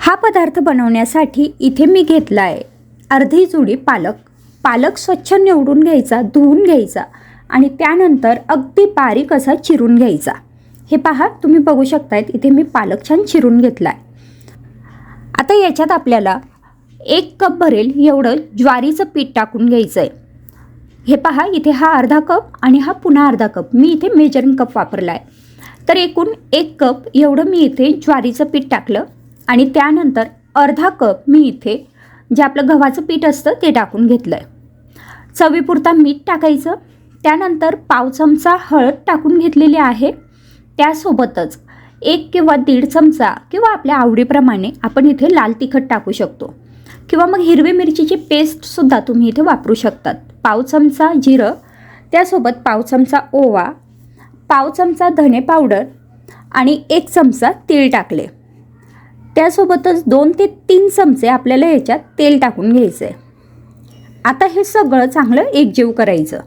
हा पदार्थ बनवण्यासाठी इथे मी घेतला आहे अर्धी जुडी पालक. पालक स्वच्छ निवडून घ्यायचा धुवून घ्यायचा आणि त्यानंतर अगदी बारीक असा चिरून घ्यायचा. हे पहा तुम्ही बघू शकतायत इथे मी पालक छान चिरून घेतला आहे आता याच्यात आपल्याला एक कप भरेल एवढं ज्वारीचं पीठ टाकून घ्यायचं आहे हे पहा इथे हा अर्धा कप आणि हा पुन्हा अर्धा कप. मी इथे मेजरिंग कप वापरला आहे तर एकूण एक कप एवढं मी इथे ज्वारीचं पीठ टाकलं. आणि त्यानंतर अर्धा कप मी इथे जे आपलं गव्हाचं पीठ असतं ते टाकून घेतलं आहे चवीपुरता मीठ टाकायचं. त्यानंतर पाव चमचा हळद टाकून घेतलेली आहे. त्यासोबतच एक किंवा दीड चमचा किंवा आपल्या आवडीप्रमाणे आपण इथे लाल तिखट टाकू शकतो. किंवा मग हिरवी मिरचीची पेस्टसुद्धा तुम्ही इथे वापरू शकतात. पाव चमचा जिरं त्यासोबत पाव चमचा ओवा पाव चमचा धने पावडर आणि एक चमचा तीळ टाकले. त्यासोबतच दोन ते तीन चमचे आपल्याला याच्यात तेल टाकून घ्यायचं आहे आता हे सगळं चांगलं एकजीव करायचं.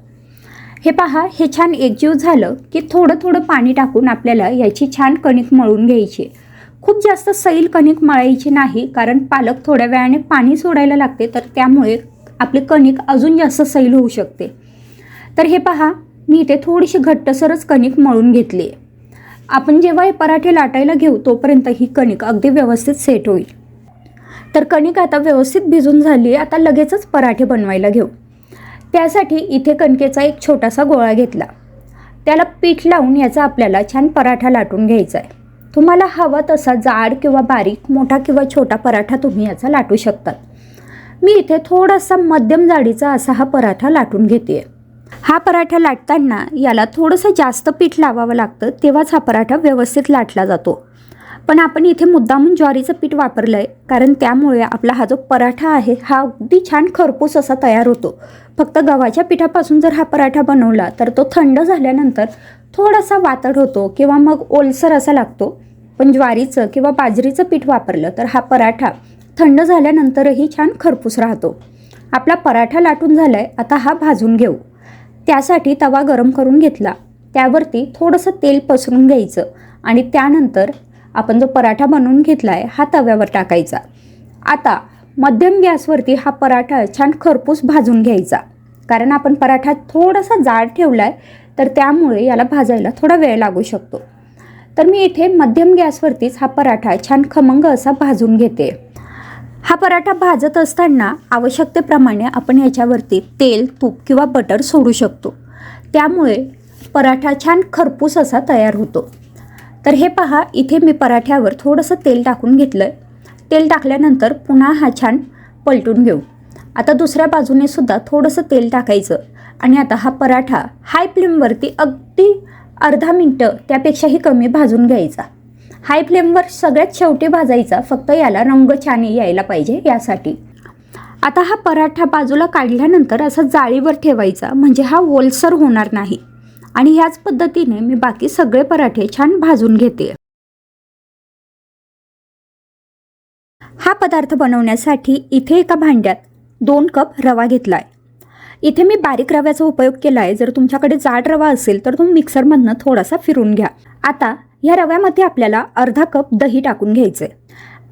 हे पहा हे छान एकजीव झालं की थोडं थोडं पाणी टाकून आपल्याला याची छान कणिक मळून घ्यायची. खूप जास्त सैल कणिक मळायची नाही कारण पालक थोड्या वेळाने पाणी सोडायला लागते तर त्यामुळे आपली कणिक अजून जास्त सैल होऊ शकते. तर हे पहा मी इथे थोडीशी घट्टसरच कणिक मळून घेतली आहे आपण जेव्हा हे पराठे लाटायला घेऊ तोपर्यंत ही कणिक अगदी व्यवस्थित सेट होईल. तर कणिक आता व्यवस्थित भिजून झाली आहे आता लगेचच पराठे बनवायला घेऊ. त्यासाठी इथे कणकेचा एक छोटासा गोळा घेतला. त्याला पीठ लावून याचा आपल्याला छान पराठा लाटून घ्यायचा आहे तुम्हाला हवा तसा जाड किंवा बारीक मोठा किंवा छोटा पराठा तुम्ही याचा लाटू शकतात मी इथे थोडासा मध्यम जाडीचा असा हा पराठा लाटून घेते आहे हा पराठा लाटताना याला थोडंसं जास्त पीठ लावावं लागतं तेव्हाच हा पराठा व्यवस्थित लाटला जातो. पण आपण इथे मुद्दामून ज्वारीचं पीठ वापरलं आहे कारण त्यामुळे आपला हा जो पराठा आहे हा अगदी छान खरपूस असा तयार होतो. फक्त गव्हाच्या पिठापासून जर हा पराठा बनवला तर तो थंड झाल्यानंतर थोडासा वातड होतो किंवा मग ओलसर असा लागतो. पण ज्वारीचं किंवा बाजरीचं पीठ वापरलं तर हा पराठा थंड झाल्यानंतरही छान खरपूस राहतो. आपला पराठा लाटून झाला आहे आता हा भाजून घेऊ. त्यासाठी तवा गरम करून घेतला. त्यावरती थोडंसं तेल पसरून घ्यायचं आणि त्यानंतर आपण जो पराठा बनवून घेतला आहे हा तव्यावर टाकायचा. आता मध्यम गॅसवरती हा पराठा छान खरपूस भाजून घ्यायचा. कारण आपण पराठा थोडासा जाड ठेवला आहे तर त्यामुळे याला भाजायला थोडा वेळ लागू शकतो. तर मी इथे मध्यम गॅसवरतीच हा पराठा छान खमंग असा भाजून घेते. हा पराठा भाजत असताना आवश्यकतेप्रमाणे आपण याच्यावरती तेल तूप किंवा बटर सोडू शकतो. त्यामुळे पराठा छान खरपूस असा तयार होतो. तर हे पहा इथे मी पराठ्यावर थोडंसं तेल टाकून घेतलं आहे तेल टाकल्यानंतर पुन्हा हा छान पलटून घेऊ. आता दुसऱ्या बाजूने सुद्धा थोडंसं तेल टाकायचं आणि आता हा पराठा हाय फ्लेमवरती अगदी अर्धा मिनटं त्यापेक्षाही कमी भाजून घ्यायचा. हाय फ्लेमवर सगळ्यात शेवटी भाजायचा फक्त याला रंग छान यायला पाहिजे यासाठी. आता हा पराठा बाजूला काढल्यानंतर असा जाळीवर ठेवायचा म्हणजे हा ओलसर होणार नाही. आणि ह्याच पद्धतीने मी बाकी सगळे पराठे छान भाजून घेते. हा पदार्थ बनवण्यासाठी इथे एका भांड्यात दोन कप रवा घेतला आहे इथे मी बारीक रव्याचा उपयोग केला आहे जर तुमच्याकडे जाड रवा असेल तर तुम्ही मिक्सरमधनं थोडासा फिरून घ्या. आता ह्या रव्यामध्ये आपल्याला अर्धा कप दही टाकून घ्यायचं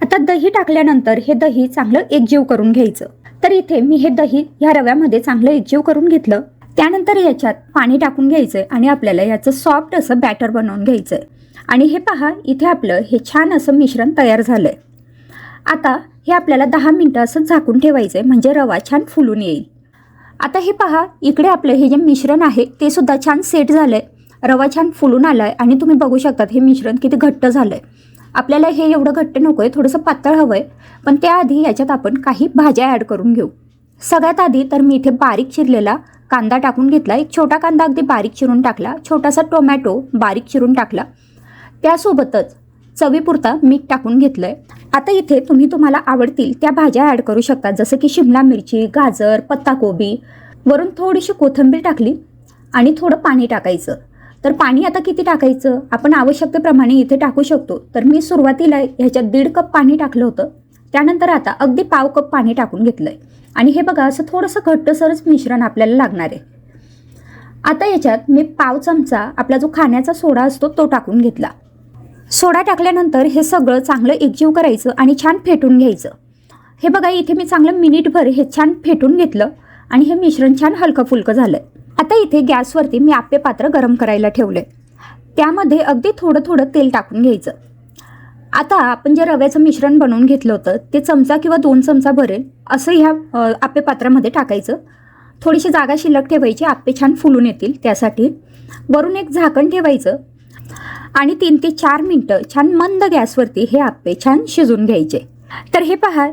आता दही टाकल्यानंतर हे दही चांगलं एकजीव करून घ्यायचं. तर इथे मी हे दही ह्या रव्यामध्ये चांगलं एकजीव करून घेतलं. त्यानंतर याच्यात पाणी टाकून घ्यायचं आहे आणि आपल्याला याचं सॉफ्ट असं बॅटर बनवून घ्यायचं आहे आणि हे पहा इथे आपलं हे छान असं मिश्रण तयार झालं आहे आता हे आपल्याला दहा मिनटं असं झाकून ठेवायचं आहे म्हणजे रवा छान फुलून येईल. आता हे पहा इकडे आपलं हे जे मिश्रण आहे ते सुद्धा छान सेट झालं आहे रवा छान फुलून आला आहे आणि तुम्ही बघू शकतात हे मिश्रण किती घट्ट झालं आहे आपल्याला हे एवढं घट्ट नको आहे थोडंसं पातळ हवं आहे पण त्याआधी याच्यात आपण काही भाज्या ॲड करून घेऊ. सगळ्यात आधी तर मी इथे बारीक चिरलेला कांदा टाकून घेतला एक छोटा कांदा अगदी बारीक चिरून टाकला छोटासा टोमॅटो बारीक चिरून टाकला. त्यासोबतच चवीपुरता मीठ टाकून घेतलं आहे आता इथे तुम्ही तुम्हाला आवडतील त्या भाज्या ॲड करू शकता जसं की शिमला मिरची गाजर पत्ताकोबी. वरून थोडीशी कोथिंबीर टाकली आणि थोडं पाणी टाकायचं. तर पाणी आता किती टाकायचं? आपण आवश्यकतेप्रमाणे इथे टाकू शकतो. तर मी सुरुवातीला ह्याच्यात दीड कप पाणी टाकलं होतं. त्यानंतर आता अगदी पाव कप पाणी टाकून घेतलं आहे आणि हे बघा असं थोडंसं घट्टसरच मिश्रण आपल्याला लागणार आहे. आता याच्यात मी पाव चमचा आपला जो खाण्याचा सोडा असतो तो टाकून घेतला. सोडा टाकल्यानंतर हे सगळं चांगलं एकजीव करायचं आणि छान फेटून घ्यायचं. हे बघा इथे मी चांगलं मिनिटभर हे छान फेटून घेतलं आणि हे मिश्रण छान हलकं फुलकं झालं आता इथे गॅसवरती मी आप्पे पात्र गरम करायला ठेवलं त्यामध्ये अगदी थोडं थोडं तेल टाकून घ्यायचं. आता आपण जे रव्याचं मिश्रण बनवून घेतलं होतं ते चमचा किंवा दोन चमचा भरेल असं ह्या आपे आप्पे पात्रामध्ये टाकायचं. थोडीशी जागा शिल्लक ठेवायची आप्पे छान फुलून येतील त्यासाठी. वरून एक झाकण ठेवायचं. आणि तीन ते चार मिनटं छान मंद गॅसवरती हे आप्पे छान शिजून घ्यायचे. तर हे पहा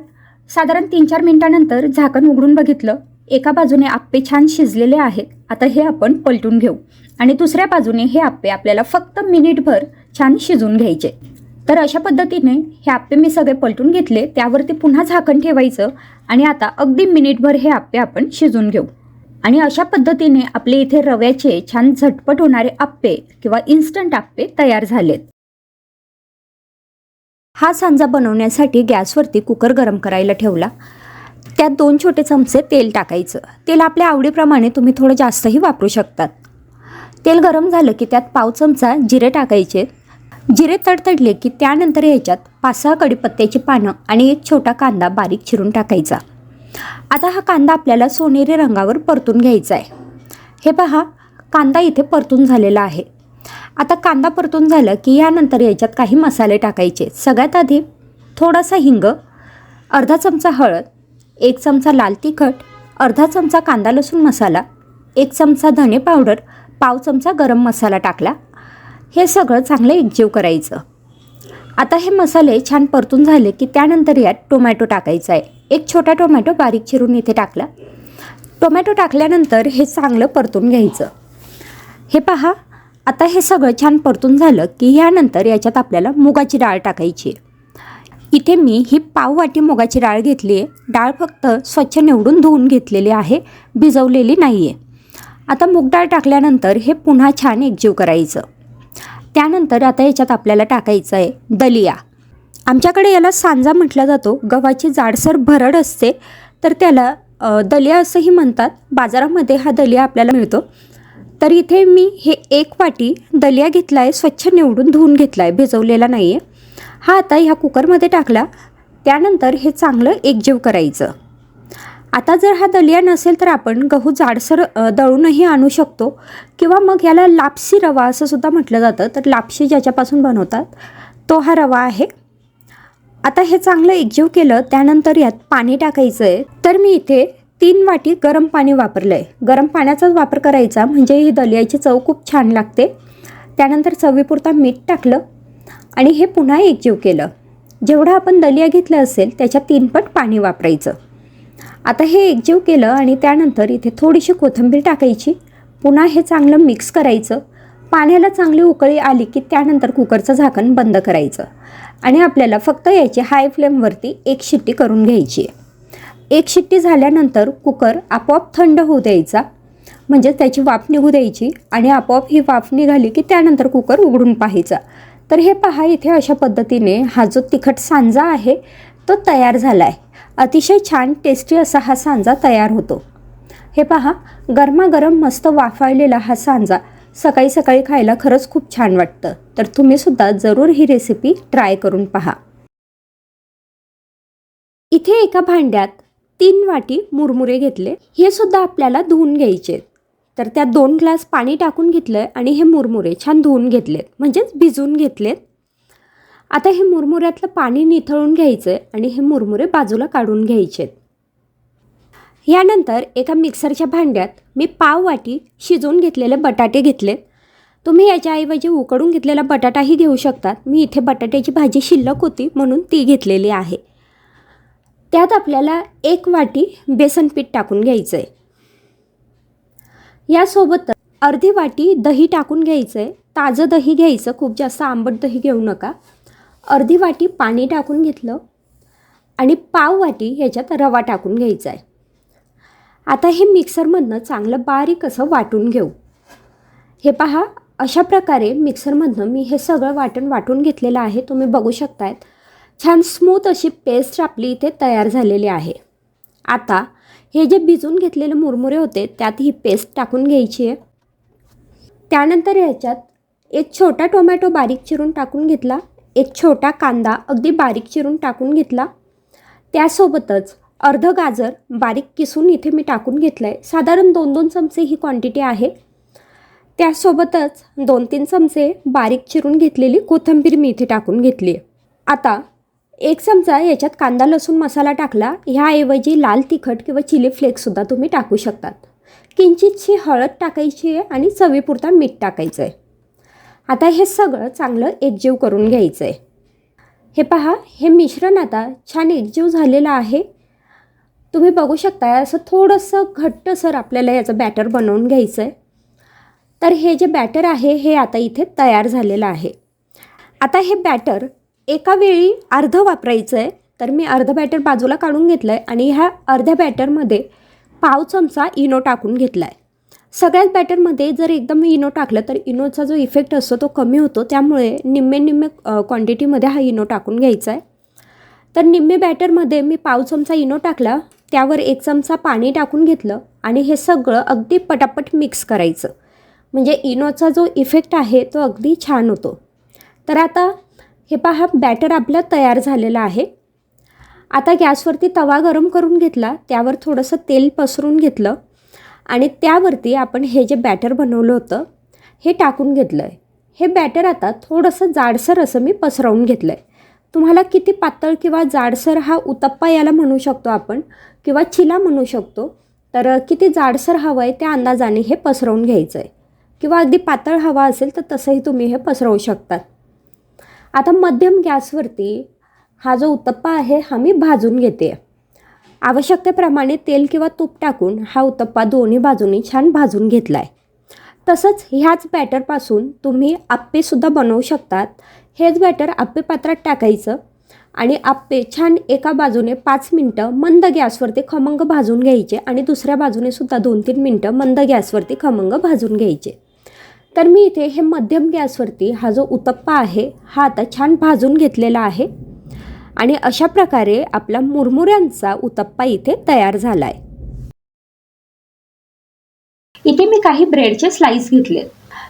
साधारण तीन चार मिनटानंतर झाकण उघडून बघितलं. एका बाजूने आप्पे छान शिजलेले आहेत. आता हे आपण पलटून घेऊ. आणि दुसऱ्या बाजूने हे आप्पे आपल्याला फक्त मिनिटभर छान शिजून घ्यायचे. तर अशा पद्धतीने हे आप्पे मी सगळे पलटून घेतले त्यावरती पुन्हा झाकण ठेवायचं आणि आता अगदी मिनिटभर हे आप्पे आपण शिजून घेऊ. आणि अशा पद्धतीने आपले इथे रव्याचे छान झटपट होणारे आप्पे किंवा इन्स्टंट आप्पे तयार झालेत. हा सांजा बनवण्यासाठी गॅसवरती कुकर गरम करायला ठेवला. त्यात दोन छोटे चमचे तेल टाकायचं. तेल आपल्या आवडीप्रमाणे तुम्ही थोडं जास्तही वापरू शकतात तेल गरम झालं की त्यात पाव चमचा जिरे टाकायचे. जिरे तडतडले की त्यानंतर याच्यात पाच सहा कडीपत्त्याची पानं आणि एक छोटा कांदा बारीक चिरून टाकायचा. आता हा कांदा आपल्याला सोनेरी रंगावर परतून घ्यायचा आहे. हे पहा कांदा इथे परतून झालेला आहे. आता कांदा परतून झालं की यानंतर याच्यात काही मसाले टाकायचे. सगळ्यात आधी थोडासा हिंग अर्धा चमचा हळद एक चमचा लाल तिखट अर्धा चमचा कांदा लसूण मसाला एक चमचा धने पावडर पाव चमचा गरम मसाला टाकला. हे सगळं चांगलं एकजीव करायचं. आता हे मसाले छान परतून झाले की त्यानंतर यात टोमॅटो टाकायचा आहे. एक छोटा टोमॅटो बारीक चिरून इथे टाकला. टोमॅटो टाकल्यानंतर हे चांगलं परतून घ्यायचं. हे पहा आता हे सगळं छान परतून झालं की ह्यानंतर याच्यात आपल्याला मुगाची डाळ टाकायची आहे. इथे मी ही पाव वाटी मुगाची डाळ घेतली आहे. डाळ फक्त स्वच्छ निवडून धुवून घेतलेली आहे भिजवलेली नाही आहे आता मूग डाळ टाकल्यानंतर हे पुन्हा छान एकजीव करायचं. त्यानंतर आता याच्यात आपल्याला टाकायचं आहे दलिया. आमच्याकडे याला सांजा म्हटला जातो गव्हाची जाडसर भरड असते तर त्याला दलिया असंही म्हणतात. बाजारामध्ये हा दलिया आपल्याला मिळतो. तर इथे मी हे एक वाटी दलिया घेतला आहे स्वच्छ निवडून धुवून घेतला आहे भिजवलेला नाही आहे हा आता ह्या कुकरमध्ये टाकला. त्यानंतर हे चांगलं एकजीव करायचं. आता जर हा दलिया नसेल तर आपण गहू जाडसर दळूनही आणू शकतो. किंवा मग याला लापसी रवा असं सुद्धा म्हटलं जातं. तर लापशी ज्याच्यापासून बनवतात तो हा रवा आहे. आता हे चांगलं एकजीव केलं त्यानंतर यात पाणी टाकायचं आहे तर मी इथे तीन वाटी गरम पाणी वापरलं आहे गरम पाण्याचाच वापर करायचा. म्हणजे ही दलियाची चव खूप छान लागते. त्यानंतर चवीपुरता मीठ टाकलं. आणि हे पुन्हा एकजीव केलं. जेवढं आपण दलिया घेतलं असेल त्याच्या तीनपट पाणी वापरायचं. आता हे एकजीव केलं आणि त्यानंतर इथे थोडीशी कोथिंबीर टाकायची. पुन्हा हे चांगलं मिक्स करायचं. पाण्याला चांगली उकळी आली की त्यानंतर कुकरचं झाकण बंद करायचं. आणि आपल्याला फक्त याची हाय फ्लेमवरती एक शिट्टी करून घ्यायची आहे. एक शिट्टी झाल्यानंतर कुकर आपोआप थंड होऊ द्यायचा. म्हणजे त्याची वाफ निघू द्यायची आणि आपोआप ही वाफ निघाली की त्यानंतर कुकर उघडून पाहायचा. तर हे पहा इथे अशा पद्धतीने हा जो तिखट सांजा आहे तो तयार झाला आहे अतिशय छान टेस्टी असा हा सांजा तयार होतो. हे पहा गरमागरम मस्त वाफाळलेला हा सांजा सकाळी सकाळी खायला खरंच खूप छान वाटतं. तर तुम्हीसुद्धा जरूर ही रेसिपी ट्राय करून पहा. इथे एका भांड्यात तीन वाटी मुरमुरे घेतले. हे सुद्धा आपल्याला धुवून घ्यायचे तर त्यात दोन ग्लास पाणी टाकून घेतलं आहे आणि हे मुरमुरे छान धुवून घेतलेत. म्हणजेच भिजवून घेतलेत. आता हे मुरमुऱ्यातलं पाणी निथळून घ्यायचं आहे आणि हे मुरमुरे बाजूला काढून घ्यायचे यानंतर एका मिक्सरच्या भांड्यात मी पाव वाटी शिजवून घेतलेले बटाटे घेतलेत. तुम्ही याच्याऐवजी उकडून घेतलेला बटाटाही घेऊ शकतात. मी इथे बटाट्याची भाजी शिल्लक होती म्हणून ती घेतलेली आहे. त्यात आपल्याला एक वाटी बेसन पीठ टाकून घ्यायचं आहे यासोबत अर्धी वाटी दही टाकून घ्यायचं आहे ताजं दही घ्यायचं. खूप जास्त आंबट दही घेऊ नका. अर्धी वाटी पाणी टाकून घेतलं आणि पाव वाटी ह्याच्यात रवा टाकून घ्यायचा आहे आता हे मिक्सरमधनं चांगलं बारीक असं वाटून घेऊ. हे पहा अशा प्रकारे मिक्सरमधनं मी हे सगळं वाटण वाटून घेतलेलं आहे. तुम्ही बघू शकतायत. छान स्मूथ अशी पेस्ट आपली इथे तयार झालेली आहे. आता हे जे भिजून घेतलेले मुरमुरे होते त्यात ही पेस्ट टाकून घ्यायची आहे. त्यानंतर याच्यात एक छोटा टोमॅटो बारीक चिरून टाकून घेतला. एक छोटा कांदा अगदी बारीक चिरून टाकून घेतला. त्यासोबतच अर्ध गाजर बारीक किसून इथे मी टाकून घेतलं आहे साधारण दोन दोन चमचे ही क्वांटिटी आहे. त्यासोबतच दोन तीन चमचे बारीक चिरून घेतलेली कोथिंबीर मी इथे टाकून घेतली आहे. आता एक चमचा याच्यात कांदा लसूण मसाला टाकला. ह्याऐवजी लाल तिखट किंवा चिली फ्लेक्ससुद्धा तुम्ही टाकू शकतात. किंचितशी हळद टाकायची आहे आणि चवीपुरता मीठ टाकायचं आहे आता हे सगळं चांगलं एकजीव करून घ्यायचं आहे हे पहा हे मिश्रण आता छान एकजीव झालेलं आहे. तुम्ही बघू शकता असं थोडंसं घट्टसर आपल्याला याचं बॅटर बनवून घ्यायचं आहे तर हे जे बॅटर आहे हे आता इथे तयार झालेलं आहे. आता हे बॅटर एका वेळी अर्धं वापरायचं आहे तर मी अर्धं बॅटर बाजूला काढून घेतलं आहे आणि ह्या अर्ध्या बॅटरमध्ये पाव चमचा इनो टाकून घेतला आहे सगळ्याच बॅटरमध्ये जर एकदम इनो टाकलं तर इनोचा जो इफेक्ट असतो तो कमी होतो त्यामुळे निम्मे निम्मे क्वांटिटीमध्ये हा इनो टाकून घ्यायचा आहे तर निम्मे बॅटरमध्ये मी पाव चमचा इनो टाकला त्यावर एक चमचा पाणी टाकून घेतलं आणि हे सगळं अगदी पटापट मिक्स करायचं. म्हणजे इनोचा जो इफेक्ट आहे तो अगदी छान होतो. तर आता हे पहा बॅटर आपलं तयार झालेलं आहे. आता गॅसवरती तवा गरम करून घेतला त्यावर थोडंसं तेल पसरून घेतलं आणि त्यावरती आपण हे जे बॅटर बनवलं होतं हे टाकून घेतलं आहे हे बॅटर आता थोडंसं जाडसर असं मी पसरवून घेतलं आहे तुम्हाला किती पातळ किंवा जाडसर हा उतप्पा याला म्हणू शकतो आपण किंवा चिला म्हणू शकतो तर किती जाडसर हवं आहे त्या अंदाजाने हे पसरवून घ्यायचं आहे किंवा अगदी पातळ हवा असेल तर तसंही तुम्ही हे पसरवू शकतात. आता मध्यम गॅसवरती हा जो उत्तप्पा आहे हा मी भाजून घेते. आवश्यकतेप्रमाणे तेल किंवा तूप टाकून हा उत्तप्पा दोन्ही बाजूनी छान भाजून घेतला आहे तसंच ह्याच बॅटरपासून तुम्ही आप्पेसुद्धा बनवू शकतात. हेच बॅटर आप्पे पात्रात टाकायचं आणि आप्पे छान एका बाजूने पाच मिनटं मंद गॅसवरती खमंग भाजून घ्यायचे आणि दुसऱ्या बाजूने सुद्धा दोन तीन मिनटं मंद गॅसवरती खमंग भाजून घ्यायचे. तर मी इथे हे मध्यम गॅसवरती हा जो उत्तप्पा आहे हा आता छान भाजून घेतलेला आहे. आणि अशा प्रकारे आपला मुरमुऱ्यांचा उत्तप्पा इथे तयार झाला आहे इथे मी काही ब्रेडचे स्लाइस घेतले.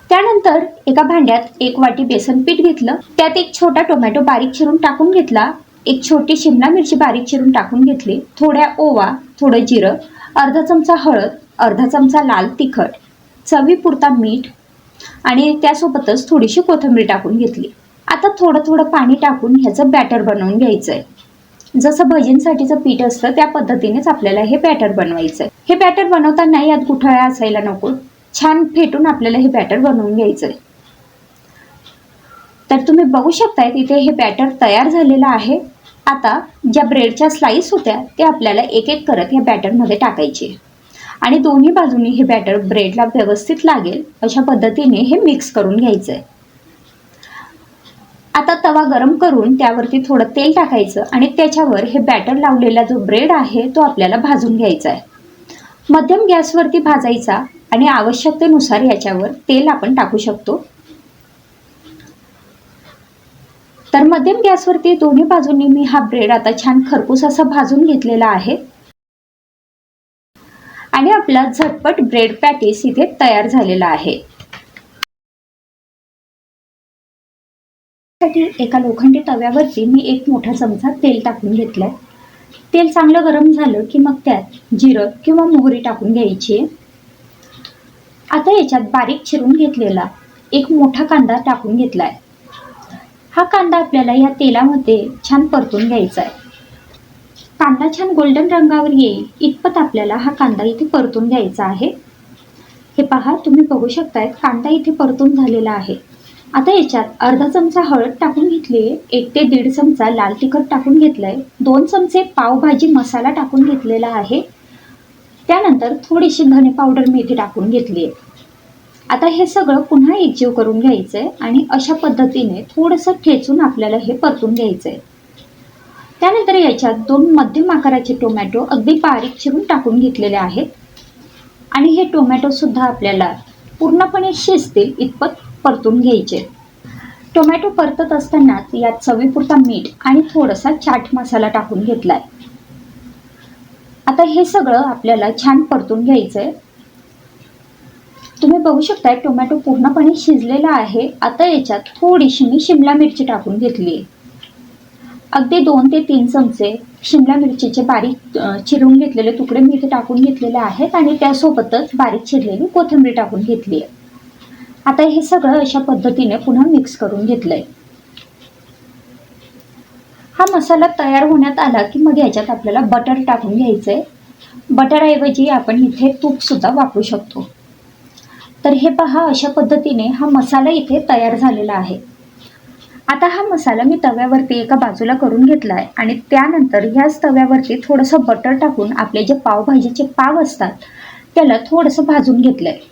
त्यानंतर एका भांड्यात एक वाटी बेसन पीठ घेतलं. त्यात एक छोटा टोमॅटो बारीक चिरून टाकून घेतला. एक छोटी शिमला मिरची बारीक चिरून टाकून घेतली. थोड्या ओवा थोडं जिरं अर्धा चमचा हळद अर्धा चमचा लाल तिखट चवीपुरता मीठ आणि त्यासोबतच थोडीशी कोथिंबीर टाकून घेतली. आता थोडं थोडं पाणी टाकून ह्याचं बॅटर बनवून घ्यायचं आहे जसं भजींसाठीचं पीठ असतं त्या पद्धतीनेच आपल्याला हे बॅटर बनवायचं आहे हे बॅटर बनवताना यात गुठळ्या असायला नको. छान फेटून आपल्याला हे बॅटर बनवून घ्यायचं आहे तर तुम्ही बघू शकताय तिथे हे बॅटर तयार झालेलं आहे. आता ज्या ब्रेडच्या स्लाईस होत्या ते आपल्याला एक एक करत या बॅटरमध्ये टाकायचे. आणि दोन्ही बाजूनी हे बॅटर ब्रेडला व्यवस्थित लागेल अशा पद्धतीने हे मिक्स करून घ्यायचं आहे आता तवा गरम करून त्यावरती थोडं तेल टाकायचं आणि त्याच्यावर हे बॅटर लावलेला जो ब्रेड आहे तो आपल्याला भाजून घ्यायचा आहे मध्यम गॅसवरती भाजायचा आणि आवश्यकतेनुसार याच्यावर तेल आपण टाकू शकतो. तर मध्यम गॅसवरती दोन्ही बाजूंनी मी हा ब्रेड आता छान खरपूस असा भाजून घेतलेला आहे. आपला झटपट ब्रेड पॅटीस इथे तयार झालेला आहे. साठी एका लोखंडी तव्यावरती मी एक मोठा चमचा तेल टाकून घेतलंय. तेल चांगलं गरम झालं की मग त्यात जिरं किंवा मोहरी टाकून घ्यायची. आता याच्यात बारीक चिरून घेतलेला एक मोठा कांदा टाकून घेतलाय. हा कांदा आपल्याला या तेलामध्ये छान परतून घ्यायचा आहे कांदा छान गोल्डन रंगावर येईल. इतपत आपल्याला हा कांदा इथे परतून घ्यायचा आहे. हे पहा तुम्ही बघू शकताय कांदा इथे परतून झालेला आहे. आता याच्यात अर्धा चमचा हळद टाकून घेतली एक ते दीड चमचा लाल तिखट टाकून घेतलंय. दोन चमचे पावभाजी मसाला टाकून घेतलेला आहे. त्यानंतर थोडीशी धने पावडर मी इथे टाकून घेतली आहे. आता हे सगळं पुन्हा एकजीव करून घ्यायचं आहे आणि अशा पद्धतीने थोडंसं ठेचून आपल्याला हे परतून घ्यायचं आहे त्यानंतर याच्यात दोन मध्यम आकाराचे टोमॅटो अगदी बारीक चिरून टाकून घेतलेले आहेत. आणि हे टोमॅटो सुद्धा आपल्याला पूर्णपणे शिजतील इतपत परतून घ्यायचे. टोमॅटो परतत असतानाच यात चवीपुरता मीठ आणि थोडासा चाट मसाला टाकून घेतलाय. आता हे सगळं आपल्याला छान परतून घ्यायचंय. तुम्ही बघू शकताय टोमॅटो पूर्णपणे शिजलेला आहे. आता याच्यात थोडीशी मी शिमला मिरची टाकून घेतली आहे अगदी दोन ते तीन चमचे शिमला मिरचीचे बारीक चिरून घेतलेले तुकडे मी इथे टाकून घेतलेले आहेत आणि त्यासोबतच बारीक चिरलेली कोथिंबीर टाकून घेतली आहे. आता हे सगळं अशा पद्धतीने पुन्हा मिक्स करून घेतलंय. हा मसाला तयार होण्यात आला की मग याच्यात आपल्याला बटर टाकून घ्यायचंय. बटरऐवजी आपण इथे तूप सुद्धा वापरू शकतो. तर हे पहा अशा पद्धतीने हा मसाला इथे तयार झालेला आहे. आता हा मसाला मी तव्यावरती एका बाजूला करून घेतला आहे आणि त्यानंतर ह्याच तव्यावरती थोडंसं बटर टाकून आपले जे पावभाजीचे पाव असतात त्याला थोडंसं भाजून घेतलं आहे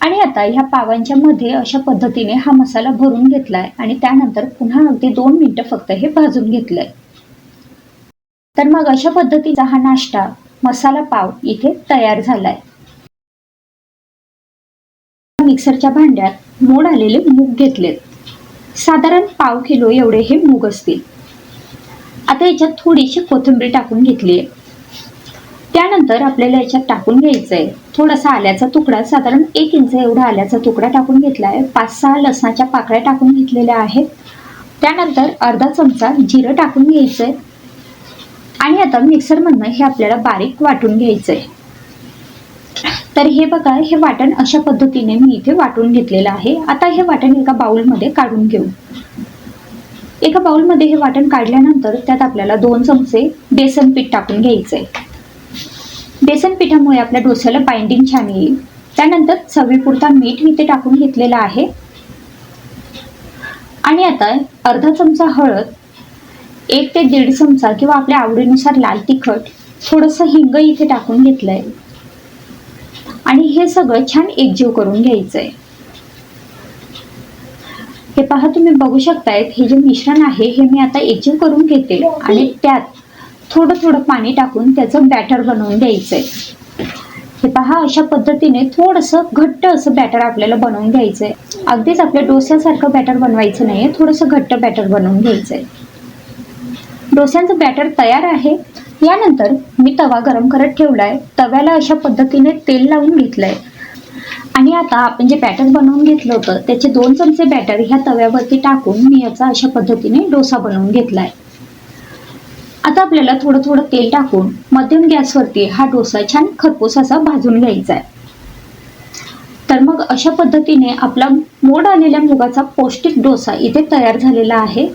आणि आता ह्या पावांच्या मध्ये अशा पद्धतीने हा मसाला भरून घेतलाय आणि त्यानंतर पुन्हा अगदी दोन मिनिटं फक्त हे भाजून घेतलंय. तर मग अशा पद्धतीचा हा नाश्ता मसाला पाव इथे तयार झालाय. मिक्सरच्या भांड्यात मोड आलेले मूग घेतलेत. साधारण पाव किलो एवढे हे मूग असतील. आता याच्यात थोडीशी कोथिंबीर टाकून घेतली आहे. त्यानंतर आपल्याला याच्यात टाकून घ्यायचं आहे थोडासा आल्याचा तुकडा साधारण एक इंच एवढा आल्याचा तुकडा टाकून घेतला आहे. पाच सहा लसणाच्या पाकळ्या टाकून घेतलेल्या आहेत. त्यानंतर अर्धा चमचा जिरं टाकून घ्यायचं आहे आणि आता मिक्सरमधनं हे आपल्याला बारीक वाटून घ्यायचं आहे तर हे बघा हे वाटण अशा पद्धतीने मी इथे वाटून घेतलेलं आहे. आता हे वाटण एका बाउलमध्ये काढून घेऊ. एका बाउलमध्ये हे वाटण काढल्यानंतर त्यात आपल्याला दोन चमचे बेसन पीठ टाकून घ्यायचे बेसन पिठामुळे आपल्या डोस्याला बाइंडिंग छान येईल. त्यानंतर चवीपुरता मीठ मी ते टाकून घेतलेलं आहे. आणि आता अर्धा चमचा हळद एक ते दीड चमचा किंवा आपल्या आवडीनुसार लाल तिखट थोडंसं हिंग इथे टाकून घेतलंय. आणि हे सगळं छान एकजीव करून घ्यायचंय. हे पहा तुम्ही बघू शकतायत हे जे मिश्रण आहे हे मी आता एकजीव करून घेते आणि त्यात थोडं थोडं पाणी टाकून त्याचं बॅटर बनवून द्यायचंय हे पहा अशा पद्धतीने थोडंसं घट्ट असं बॅटर आपल्याला बनवून घ्यायचंय. अगदीच आपल्या डोस्यासारखं बॅटर बनवायचं नाहीये थोडंसं घट्ट बॅटर बनवून घ्यायचंय. डोस्यांचं बॅटर तयार आहे यानंतर मी तवा गरम करत ठेवलाय. तव्याला अशा पद्धतीने तेल लावून घेतलंय. आणि आता आपण जे बॅटर बनवून घेतलं होतं त्याचे दोन चमचे बॅटर ह्या तव्यावरती टाकून मी याचा अशा पद्धतीने डोसा बनवून घेतलाय. आता आपल्याला थोडं थोडं तेल टाकून मध्यम गॅसवरती हा डोसा छान खरपूस असा भाजून घ्यायचा आहे तर मग अशा पद्धतीने आपला मोड आलेल्या मुगाचा पौष्टिक डोसा इथे तयार झालेला आहे.